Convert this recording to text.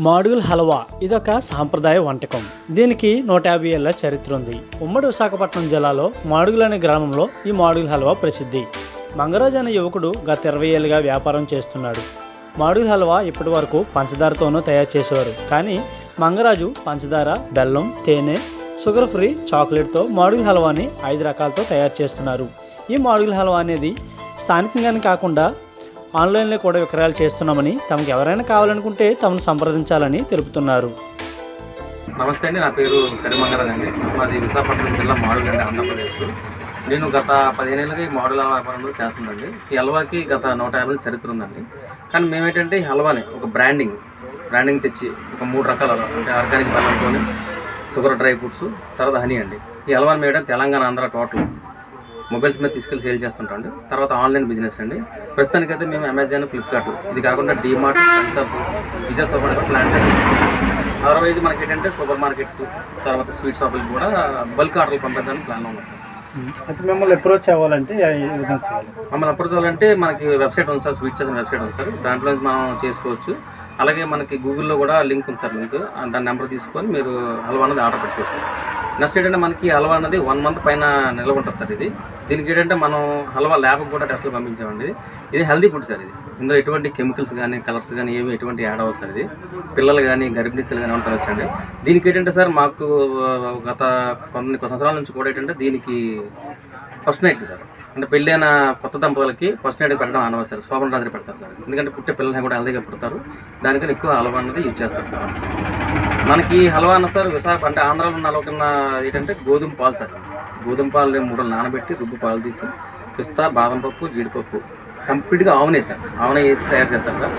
మాడుగుల హల్వా ఇదొక సాంప్రదాయ వంటకం. దీనికి నూట యాభై ఏళ్ళ చరిత్ర ఉంది. ఉమ్మడి విశాఖపట్నం జిల్లాలో మాడుగుల్ అనే గ్రామంలో ఈ మాడుగుల హల్వా ప్రసిద్ధి. మంగరాజు అనే యువకుడు గత ఇరవై ఏళ్ళుగా వ్యాపారం చేస్తున్నాడు. మాడుగుల హల్వా ఇప్పటి వరకు పంచదారతోనూ తయారు చేసేవారు. కానీ మంగరాజు పంచదార బెల్లం తేనె షుగర్ ఫ్రీ చాక్లెట్తో మాడుగుల్ హల్వాని ఐదు రకాలతో తయారు చేస్తున్నారు. ఈ మాడుగుల హల్వా అనేది స్థానికంగానే కాకుండా ఆన్లైన్లో కూడా విక్రయాలు చేస్తున్నామని తమకు ఎవరైనా కావాలనుకుంటే తమను సంప్రదించాలని తెలుపుతున్నారు. నమస్తే అండి నా పేరు కరిమంగరాజ్ అండి. మాది విశాఖపట్నం జిల్లా మాడుగండి ఆంధ్రప్రదేశ్ నేను గత పదిహేనేళ్ళుగా ఈ మాడుల వ్యాపారంలో చేస్తుందండి ఈ హల్వాకి గత నూట యాభై చరిత్ర ఉందండి. కానీ మేమేంటంటే ఈ హల్వాని ఒక బ్రాండింగ్ బ్రాండింగ్ తెచ్చి ఒక మూడు రకాల అంటే ఆర్గానిక్ బెల్లంతో షుగర్ డ్రై ఫ్రూట్స్ తర్వాత హనీ అండి. ఈ హల్వాని madam Telangana Andhra total. Mobiles మీద తీసుకెళ్ళి సేల్ చేస్తుంటాం అండి. తర్వాత ఆన్లైన్ బిజినెస్ అండి. ప్రస్తుతానికైతే మేము అమెజాన్ ఫ్లిప్కార్ట్. ఇది కాకుండా DMart concert Vijaya super plant otherwise మనకి ఏంటంటే సూపర్ మార్కెట్స్ తర్వాత స్వీట్ షాపులు కూడా బల్క్ ఆర్డర్లు పంపించడానికి ప్లాన్ ఉంది అయితే మిమ్మల్ని అప్రోచ్ అవ్వాలంటే మమ్మల్ని అప్రోచ్ అవ్వాలంటే మనకి వెబ్సైట్ ఉంది సార్ స్వీట్ చేసిన వెబ్సైట్ ఉంది సార్. దాంట్లో నుంచి మనం చేసుకోవచ్చు. అలాగే మనకి గూగుల్లో కూడా లింక్ ఉంది సార్ లింక్. దాని నెంబర్ తీసుకొని మీరు హల్వా అనేది ఆర్డర్ పెట్టుకోవచ్చు. నెక్స్ట్ ఏంటంటే మనకి హల్వా అనేది వన్ మంత్ పైన నిల్వ ఉంటుంది సార్ ఇది. దీనికి ఏంటంటే మనం హల్వా ల్యాబ్కి కూడా టెస్ట్లు పంపించామండి. ఇది హెల్దీ ఫుడ్ సార్ ఇది. ఇందులో ఎటువంటి కెమికల్స్ కానీ కలర్స్ కానీ ఏమి ఎటువంటి యాడ్ అవ్వదు సార్ ఇది. పిల్లలు కానీ గర్భిణీ కానీ ఉంటారు వచ్చండి దీనికి ఏంటంటే సార్ మాకు గత కొన్ని సంవత్సరాల నుంచి కూడా ఏంటంటే దీనికి ఫస్ట్ నైట్ సార్. అంటే పెళ్ళైన కొత్త దంపతులకి ఫస్ట్ నైట్ పెట్టడం ఆనవాలి సార్. శోభన రాత్రి పెడతారు సార్. ఎందుకంటే పుట్టే పిల్లల్ని కూడా హెల్దీగా పుడతారు. దానికని ఎక్కువ హల్వా అనేది యూజ్ చేస్తారు సార్. మనకి హల్వా అన్న సార్ విశాఖ అంటే ఆంధ్రాలో నలుగుతున్న ఏంటంటే గోధుమ పాలు సార్. గోధుమ పాలు మూడు నానబెట్టి రుబ్బు పాలు తీసి పిస్తా బాదం పప్పు జీడిపప్పు. కంప్లీట్గా ఆవునే సార్. ఆవునే వేసి తయారు చేస్తారు సార్.